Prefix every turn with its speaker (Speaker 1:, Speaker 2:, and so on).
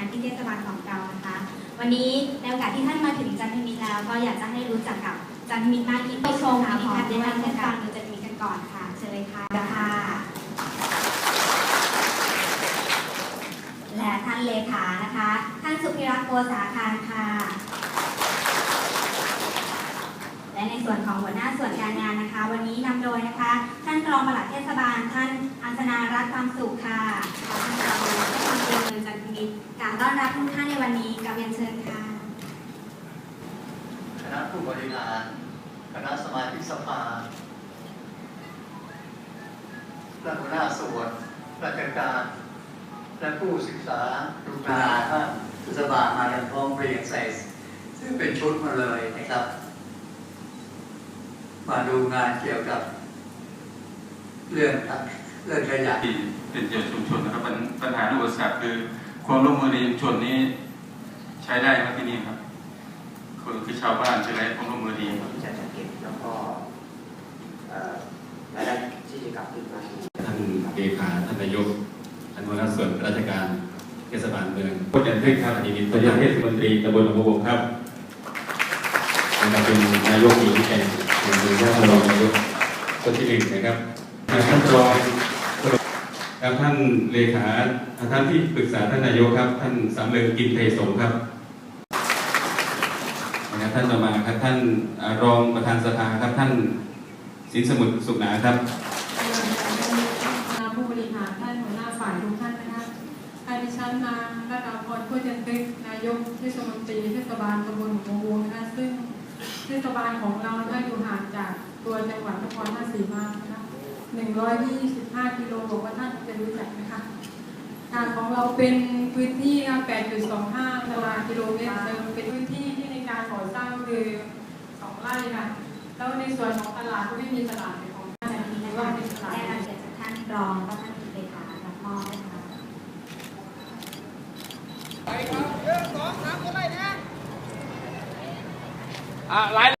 Speaker 1: านที่เทศบาลของเรานะคะ วันนี้ในโอกาสที่ท่านมาถึงจันทมิตรแล้ว ก็อยากจะให้รู้จักกับจันทมิตรมากยิ่งไปชมค่ะขอได้รับเทศบาลเมืองจันทมิตรกันก่อนค่ะเชิญเลยค่ะค่ะและท่านเลขานะคะ ท่านสุพิรักษ์โกษาคารค่ะ และในส่วนของหัวหน้าส่วนการงานนะคะ วันนี้นำโดยนะคะ ท่านรองปลัดเทศบาล ท่านอัศนารัตน์ความสุขค่ะท่านรองปลัดเทศบาลเมืองจัน ทมิตรกรารต้อนรับทุกท่านในวันนี้กับเรียนเชิญค่ะ
Speaker 2: คณะผู้บริหารคณะสมาชิกสภาและหัวหน้าส่วนราชการ และผู้ศึกษาทุกคณะท่านสบามากันพร้อมเพรียงใส่ซึ่งเป็นชุดมาเลยนะครับ มาดูงานเกี่ยวกับ เรื่องเรื่องขยะ
Speaker 3: ที่เป็นเกี่ยวกับชุมชนนะครับปัญปัญหาอุปสรรคคือ ความร่วมมือในชุมชนนี้ใช้ได้ไหมที่นี่ครับคือคือชาวบ้านใช้ได้ความร่วมมือดีครับ
Speaker 4: ที่จะจัดเก็บแล้วก็เอ่อรายได้ที่จะกลับคืนมาสู่
Speaker 5: ท่านเลขาท่านนายกท่านหัวหน้าส่วนราชการเทศบาลเมืองพุทธยันทึกครับอดีตนายกเทศมนตรีตำบลหนองบัวบกครับนะครับเป็นนายกหญิงแห่งแห่งเมืองท่านรองนายกคนที่หนึ่งนะครับท่านรอง ครับท่านเลขาท่านที่ปรึกษาท่านนายกครับ ท่านสำเริงกินไทยสงครับนะครับท่านต่อมาครับท่านรองประธานสภาครับท่านสินสมุทรสุขนาครับ
Speaker 6: ผู้บริหารท่านหัวหน้าฝ่ายทุกท่านนะคะท่านดิฉันนางรัตนพรผู้จันทึกนายกเทศมนตรีเทศบาลตำบลหนองนะคะซึ่งเทศบาลของเราได้อยู่ห่างจากตัวจังหวัดนครราชสีมานะคะ 125 กิโลบอกว่าท่านจะรู้จักนะคะทางของเราเป็นพื้นที่นะ8.25ตารางกิโลเมตรเป็นพื้นที่ที่ในการก่อสร้างคือสองไร่ค่ะ แล้วในส่วนของตลาดก็ไม่มีตลาดในของ
Speaker 1: จันทมิตร
Speaker 6: แต่
Speaker 1: นะคะ
Speaker 6: ว่าเป็นตลาด
Speaker 1: ได้รับเกียรติจากท่านรองและท่านเลขารับมอบนะคะ
Speaker 7: อะไลน์